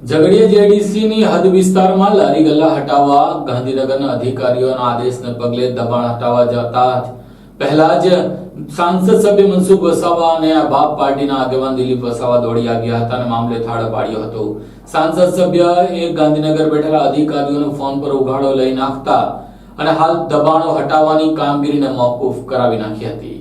ઝઘડિયા જેડીસીની હદ વિસ્તારમાં લારી ગલ્લા હટાવવા ગાંધીનગરના અધિકારીઓના આદેશને પગલે દબાણ હટાવવા જતા પહેલા જ સાંસદ સભ્ય મનસુખ વસાવા અને બાપ પાર્ટીના આગેવાન દિલીપ વસાવા દોડી આવ્યા હતા અને મામલે થાળ પાડ્યો હતો. સાંસદ સભ્ય એ ગાંધીનગર બેઠેલા અધિકારીઓનો ફોન પર ઉઘાડો લઈ નાખતા અને હાલ દબાણો હટાવવાની કામગીરીને મોકૂફ કરાવી નાખી હતી.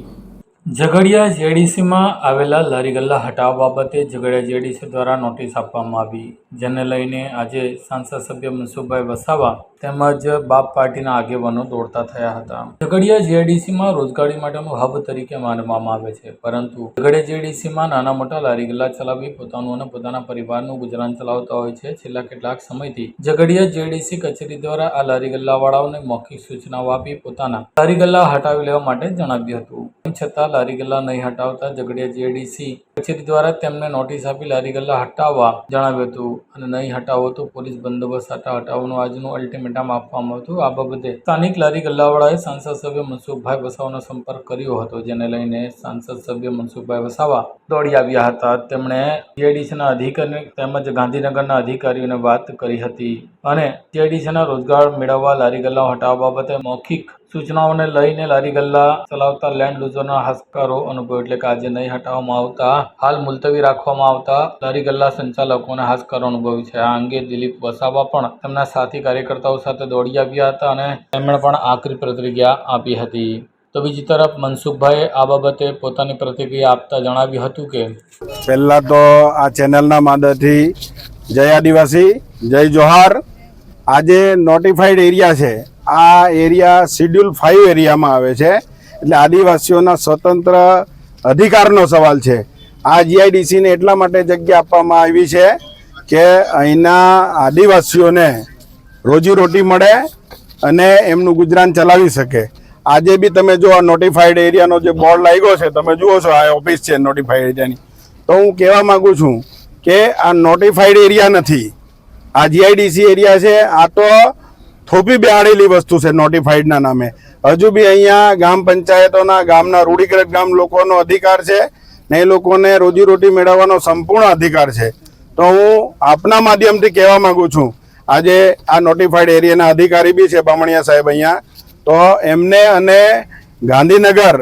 ઝઘડિયા જેડીસીમાં આવેલા લારી ગલ્લા હટાવવા બાબતે ઝઘડિયા જેડીસી દ્વારા નોટિસ આપવામાં આવી. જેને લઈને આજે સાંસદ સભ્ય મનસુખભાઈ વસાવા તેમજ બાપ પાર્ટીના આગેવાનો દોડતા થયા હતા. ઝઘડિયા જેડીસીમાં રોજગારી માટેનું હબ તરીકે માનવામાં આવે છે, પરંતુ ઝઘડિયા જેડીસીમાં નાના મોટા લારી ગલ્લા ચલાવી પોતાનું અને પોતાના પરિવારનું ગુજરાન ચલાવતા હોય છે. છેલ્લા કેટલાક સમયથી ઝઘડિયા જેડીસી કચેરી દ્વારા આ લારી ગલ્લાવાળાઓને મૌખિક સૂચનાઓ આપી પોતાના લારી ગલ્લા હટાવી લેવા માટે જણાવ્યું હતું. છતાં લારી ગલ્લા નહીં હટાવતા ઝઘડિયા જીએડીસી કચેરી દ્વારા તેમને નોટિસ આપી લારી ગલ્લા હટાવવા જણાવ્યું હતું અને નહીં હટાવો તો પોલીસ બંદોબસ્ત હટા હટાવવાનું આજનું અલ્ટિમેટમ આપવામાં હતું. આ બાબતે સ્થાનિક લારી ગલ્લાવાળાએ સાંસદ સભ્ય મનસુખભાઈ વસાવાનો સંપર્ક કર્યો હતો, જેને લઈને સાંસદ સભ્ય મનસુખભાઈ વસાવા દોડી આવ્યા હતા. તેમણે જેડીસીના અધિકારી તેમજ ગાંધીનગરના અધિકારીઓને વાત કરી હતી અને જેડીસીના રોજગાર મેળવવા લારી ગલ્લાઓ હટાવવા બાબતે મૌખિક સૂચનાઓને લઈને લારી ગલ્લા ચલાવતા લેન્ડ લૂઝરના હાશકારો અનુભવ એટલે કે આજે નહીં હટાવવામાં આવતા, હાલ મુલતવી રાખવામાં આવતા લારી ગલ્લા સંચાલકોને હાશકારો અનુભવી છે. આ અંગે દિલીપ વસાવા પણ તેમના સાથી કાર્યકર્તાઓ સાથે દોડી આવ્યા હતા અને તેમણે પણ આકરી પ્રતિક્રિયા આપી હતી. તો બીજી તરફ મનસુખભાઈએ આ બાબતે પોતાની પ્રતિક્રિયા આપતા જણાવ્યું હતું કે, પહેલાં તો આ ચેનલના માધ્યમથી જય આદિવાસી, જય જોહાર. આજે નોટિફાઈડ એરિયા છે. આ એરિયા શિડ્યુલ ફાઇવ એરિયામાં આવે છે. એટલે આદિવાસીઓના સ્વતંત્ર અધિકારનો સવાલ છે. આ જીઆઈડીસીને એટલા માટે જગ્યા આપવામાં આવી છે કે અહીંના આદિવાસીઓને રોજીરોટી મળે અને એમનું ગુજરાન ચલાવી શકે. આજે બી તમે જો આ નોટિફાઈડ એરિયાનો જે બોર્ડ લાગ્યો છે, તમે જુઓ છો, આ ઓફિસ છે નોટિફાઈડ એરિયાની. તો હું કહેવા માગું છું કે આ નોટિફાઈડ એરિયા નથી. આ જીઆઈડીસી એરિયા છે, આ તો થોપી બેહાડેલી વસ્તુ છે નોટિફાઈડના નામે. હજુ બી અહીંયા ગામ પંચાયતોના, ગામના રૂઢિકૃત ગામ લોકોનો અધિકાર છે ને એ લોકોને રોજીરોટી મેળવવાનો સંપૂર્ણ અધિકાર છે. તો હું આપના માધ્યમથી કહેવા માંગુ છું, આજે આ નોટિફાઈડ એરિયાના અધિકારી બી છે બામણિયા સાહેબ અહીંયા. તો એમને અને ગાંધીનગર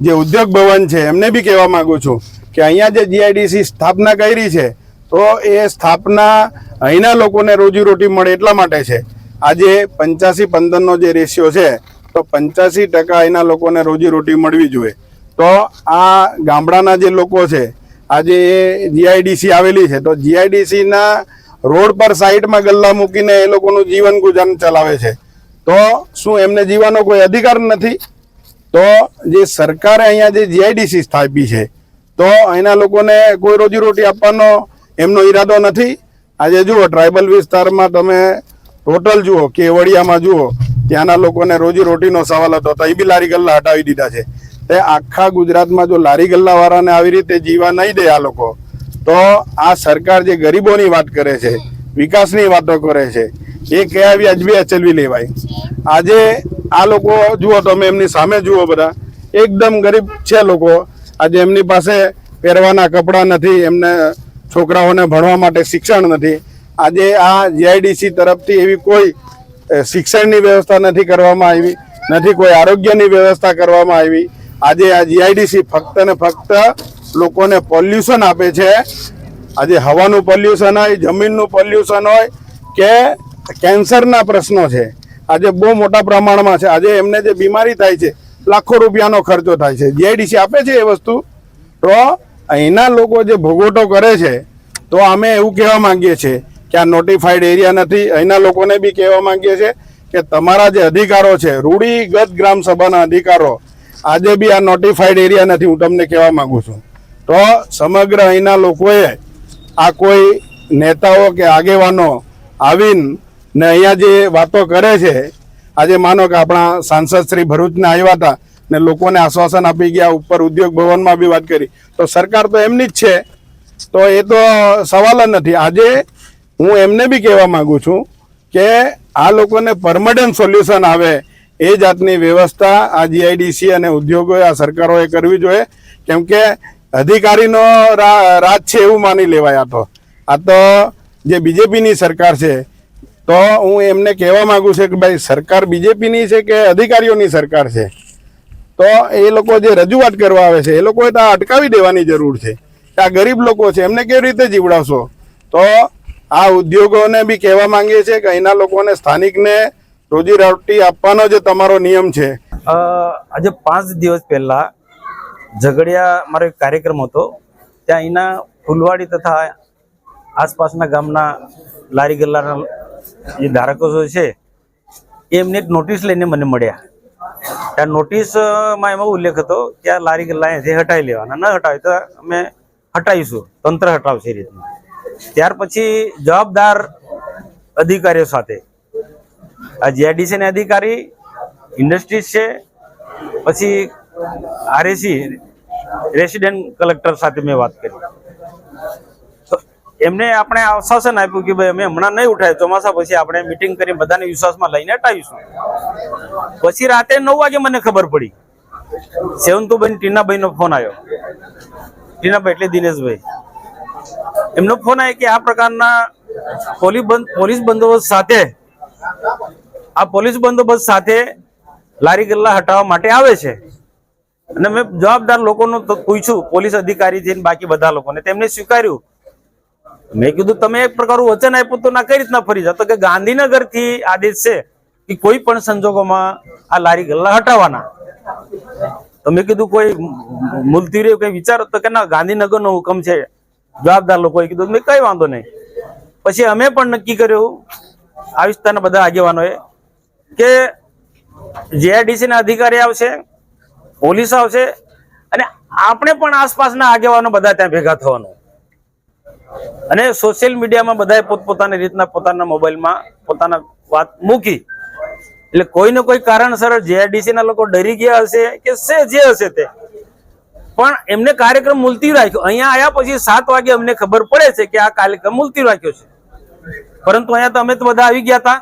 જે ઉદ્યોગ ભવન છે, એમને બી કહેવા માગું છું કે અહીંયા જે જીઆઈડીસી સ્થાપના કરી છે, તો એ સ્થાપના અહીંના લોકોને રોજીરોટી મળે એટલા માટે છે. આજે પંચ્યાસી પંદરનો જે રેશિયો છે, તો પંચ્યાસી ટકા અહીંના લોકોને રોજીરોટી મળવી જોઈએ. તો આ ગામડાના જે લોકો છે, આજે એ જીઆઈડીસી આવેલી છે, તો જીઆઈડીસીના રોડ પર સાઈડમાં ગલ્લા મૂકીને એ લોકોનું જીવન ગુજાર ચલાવે છે. તો શું એમને જીવવાનો કોઈ અધિકાર નથી? તો જે સરકારે અહીંયા જે જીઆઈડીસી સ્થાપી છે, તો અહીંના લોકોને કોઈ રોજીરોટી આપવાનો એમનો ઈરાદો નથી. આજે જુઓ, ટ્રાઇબલ વિસ્તારમાં તમે ટોટલ જુઓ કેવડિયામાં જુઓ, ત્યાંના લોકોને રોજીરોટીનો સવાલ હતો, તો એ બી લારી ગલ્લા હટાવી દીધા છે. તે આખા ગુજરાતમાં જો લારી ગલ્લાવાળાને આવી રીતે જીવા નહીં દે આ લોકો, તો આ સરકાર જે ગરીબોની વાત કરે છે, વિકાસની વાતો કરે છે, એ કયા વ્યાજબી અચલવી લેવાય. આજે આ લોકો જુઓ તમે એમની સામે જુઓ બધા, એકદમ ગરીબ છે લોકો. આજે એમની પાસે પહેરવાના કપડાં નથી, એમને છોકરાઓને ભણવા માટે શિક્ષણ નથી. આજે આ જીઆઈડીસી તરફથી એવી કોઈ શિક્ષણની વ્યવસ્થા નથી કરવામાં આવી, નથી કોઈ આરોગ્યની વ્યવસ્થા કરવામાં આવી. આજે આ જીઆઈડીસી ફક્ત ને ફક્ત લોકોને પોલ્યુશન આપે છે. આજે હવાનું પોલ્યુશન હોય, જમીનનું પોલ્યુશન હોય કે કેન્સરના પ્રશ્નો છે. આજે બહુ મોટા પ્રમાણમાં છે. આજે એમને જે બીમારી થાય છે, લાખો રૂપિયાનો ખર્ચો થાય છે. જીઆઈડીસી આપે છે એ વસ્તુ? તો અહીંના લોકો જે ભોગવટો કરે છે, તો અમે એવું કહેવા માંગીએ છીએ કે આ નોટિફાઈડ એરિયા નથી. અહીંના લોકોને બી કહેવા માંગીએ છીએ કે તમારા જે અધિકારો છે, રૂઢિગત ગ્રામ સભાના અધિકારો, આજે બી આ નોટિફાઈડ એરિયા નથી. હું તમને કહેવા માગું છું. તો સમગ્ર અહીંના લોકોએ આ કોઈ નેતાઓ કે આગેવાનો આવીને ને અહીંયા જે વાતો કરે છે, આજે માનો કે આપણા સાંસદ શ્રી ભરૂચને આવ્યા હતા ને લોકોને આશ્વાસન આપી ગયા, ઉપર ઉદ્યોગ ભવનમાં બી વાત કરી. તો સરકાર તો એમની જ છે. તો એ તો સવાલ જ નથી. આજે હું એમને બી કહેવા માગું છું કે આ લોકોને પરમનન્ટ સોલ્યુશન આવે એ જાતની વ્યવસ્થા આ જીઆઈડીસી અને ઉદ્યોગોએ, આ સરકારોએ કરવી જોઈએ. કેમ કે અધિકારીનો રાજ છે એવું માની લેવાય આ તો. આ તો જે બીજેપીની સરકાર છે, તો હું એમને કહેવા માગું છું કે ભાઈ, સરકાર બીજેપીની છે કે અધિકારીઓની સરકાર છે? તો એ લોકો જે રજૂઆત કરવા આવે છે, એ લોકોએ તો અટકાવી દેવાની જરૂર છે. આ ગરીબ લોકો છે, એમને કેવી રીતે જીવડાવશો? તો આ ઉદ્યોગોને બી કહેવા માંગીએ છીએ કે અહીંના લોકોને, સ્થાનિકને રોજી રોટી આપવાનો જે તમારો નિયમ છે. આજે પાંચ દિવસ પહેલા ઝઘડિયા મારો એક કાર્યક્રમ હતો. ત્યાં અહીંના ફૂલવાડી તથા આસપાસના ગામના લારી ગલ્લાના જે ધારકો છે એમને એક નોટિસ લઈને મને મળ્યા. ત્યાં નોટિસમાં એમાં ઉલ્લેખ હતો કે આ લારી ગલ્લા અહીંયાથી હટાવી લેવાના. ન હટાવે તો અમે હટાવીશું. તંત્ર હટાવશે એ રીતનું. ત્યાર પછી જવાબદાર અધિકારીઓ સાથે. આ જીઆઈડીસી ના અધિકારી, ઇન્ડસ્ટ્રીઝ છે, પછી આરએસી રેસિડેન્ટ કલેક્ટર સાથે મેં વાત કરી. તો એમને આપણે આશ્વાસન આપ્યું કે ભાઈ અમે હમણાં નહીં ઉઠાય, ચોમાસા પછી આપણે મિટિંગ કરી બધાને વિશ્વાસમાં લઈને હટાવીશું. પછી રાતે નવ વાગે મને ખબર પડી. સેવંતુભાઈ ટીનાભાઈ નો ફોન આવ્યો. ટીનાભાઈ એટલે દિનેશભાઈ. એમનો ફોન આવ્યો કે આ પ્રકારના પોલીસ બંદોબસ્ત સાથે, આ પોલીસ બંદોબસ્ત સાથે લારી ગલ્લા હટાવવા માટે આવે છે. અને મેં જવાબદાર લોકોનું પૂછ્યું, પોલીસ અધિકારી છે બાકી બધા લોકોને. તેમને સ્વીકાર્યું. મેં કીધું, તમે એક પ્રકારનું વચન આપ્યું તો ના, કઈ રીતના ફરી જાવ તો કે ગાંધીનગરથી આદેશ છે કે કોઈ પણ સંજોગોમાં આ લારી ગલ્લા હટાવવાના. તો મેં કીધું, કોઈ મુલતીરે કઈ વિચારો? તો કે ના ગાંધીનગર નો હુકમ છે. જવાબદાર લોકોએ કીધું, મેં કઈ વાંધો નહીં. પછી અમે પણ નક્કી કર્યું, આ વિસ્તારના બધા આગેવાનોએ, કે જેઆઈડીસી ના અધિકારી આવશે, પોલીસ આવશે, અને આપણે પણ આસપાસના આગેવાનો બધા ત્યાં ભેગા થવાનું. અને સોશિયલ મીડિયામાં બધાએ પોતપોતાની રીતના પોતાના મોબાઈલમાં પોતાના વાત મૂકી. એટલે કોઈને કોઈ કારણસર જેઆઈડીસી ના લોકો ડરી ગયા હશે કે શે જે હશે તે. પણ એમને કાર્યક્રમ મુલતી રાખ્યો. અહીંયા આવ્યા પછી સાત વાગે અમને ખબર પડે છે કે આ કાર્યક્રમ મુલતી રાખ્યો છે. પરંતુ અહીંયા તો અમે તો બધા આવી ગયા હતા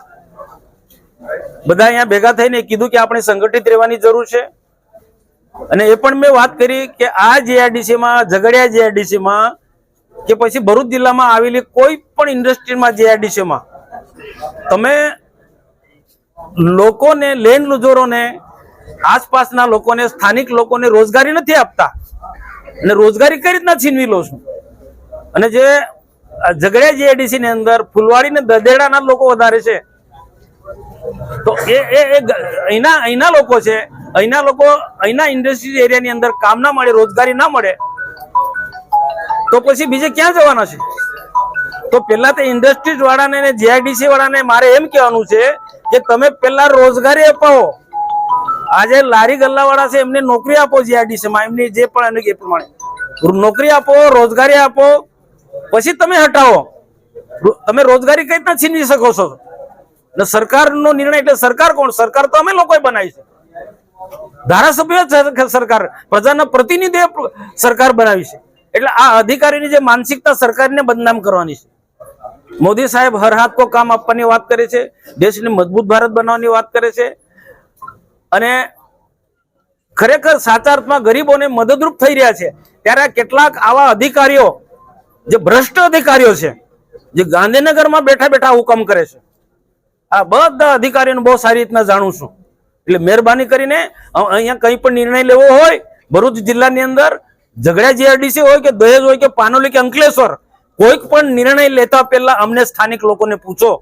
બધા અહીંયા ભેગા થઈને કીધું કે આપણે સંગઠિત રહેવાની જરૂર છે. અને એ પણ મેં વાત કરી કે આ જીઆરડીસીમાં ઝઘડિયા જીઆરડીસીમાં કે પછી ભરૂચ જિલ્લામાં આવેલી કોઈ પણ ઇન્ડસ્ટ્રીમાં જીઆરડીસીમાં તમે લોકોને લેન્ડ લુજોરોને આસપાસના લોકોને, સ્થાનિક લોકોને રોજગારી નથી આપતા. અને રોજગારી કઈ રીતના છીનવી લો છો. અને જે ઝઘડિયા જીએડીસી ની અંદર ફુલવાડી ને દદેડાના લોકો વધારે છે. તો એ અહીંના અહીંના લોકો છે, અહીંના લોકો, અહીંના ઇન્ડસ્ટ્રી એરિયાની અંદર કામ ના મળે, રોજગારી ના મળે, તો પછી બીજે ક્યાં જવાના છે? તો પેલા તો ઇન્ડસ્ટ્રીઝ વાળાને જીઆઈડીસી વાળાને મારે એમ કહેવાનું છે કે તમે પેલા રોજગારી અપાવો આજે લારી ગલ્લાવાળા છે, એમને નોકરી આપો જીઆરડીસીમાં એમની જે પણ એ પ્રમાણે. નોકરી આપો, રોજગારી આપો, પછી તમે હટાવો. તમે રોજગારી કઈ રીતના છીનવી શકો છો? ને સરકારનો નિર્ણય એટલે સરકાર કોણ? સરકાર તો અમે લોકોએ બનાવી ધારાસભ્ય સરકાર, પ્રજાના પ્રતિનિધિ સરકાર બનાવી છે. એટલે આ અધિકારીની જે માનસિકતા સરકારને બદનામ કરવાની છે. મોદી સાહેબ હર હાથ કો કામ આપવાની વાત કરે છે. દેશને મજબૂત ભારત બનાવવાની વાત કરે છે. અને ખરેખર સાચા અર્થમાં ગરીબોને મદદરૂપ થઈ રહ્યા છે. ત્યારે કેટલાક આવા અધિકારીઓ, જે ભ્રષ્ટ અધિકારીઓ છે, જે ગાંધીનગરમાં બેઠા બેઠા હુકમ કરે છે. આ બધા અધિકારીઓને બહુ સારી રીતના જાણું છું. એટલે મહેરબાની કરીને અહીંયા કંઈ પણ નિર્ણય લેવો હોય, ભરૂચ જિલ્લાની અંદર ઝઘડા જીઆરડીસી હોય કે દહેજ હોય કે પાનોલી કે અંકલેશ્વર, કોઈક પણ નિર્ણય લેતા પહેલા અમને સ્થાનિક લોકોને પૂછો.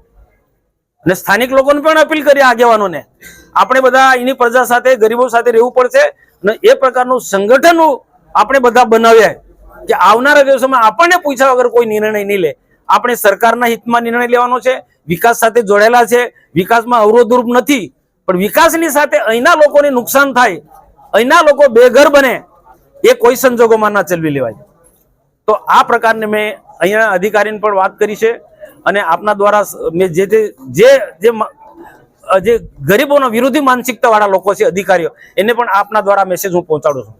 અને સ્થાનિક લોકોને પણ અપીલ કરી આગેવાનોને. આપણે બધા એની પ્રજા સાથે, ગરીબો સાથે રહેવું પડશે અને એ પ્રકારનું સંગઠન આપણે બધા બનાવ્યા કે આવનારા દિવસોમાં આપણને પૂછ્યા વગર કોઈ નિર્ણય નહીં લે. આપણે સરકારના હિતમાં નિર્ણય લેવાનો છે, વિકાસ સાથે જોડાયેલા છે. વિકાસમાં અવરોધરૂપ નથી. પણ વિકાસની સાથે અહીંના લોકોને નુકસાન થાય, અહીંના લોકો બેઘર બને, એ કોઈ સંજોગોમાં ના ચલવી લેવાય. તો આ પ્રકારની મેં અહીંયા અધિકારીને પણ વાત કરી છે અને આપના દ્વારા મેં જે જે જે જે ગરીબોનો વિરોધી માનસિકતા વાળા લોકો છે, અધિકારીઓ, એને પણ આપના દ્વારા મેસેજ હું પહોંચાડું છું.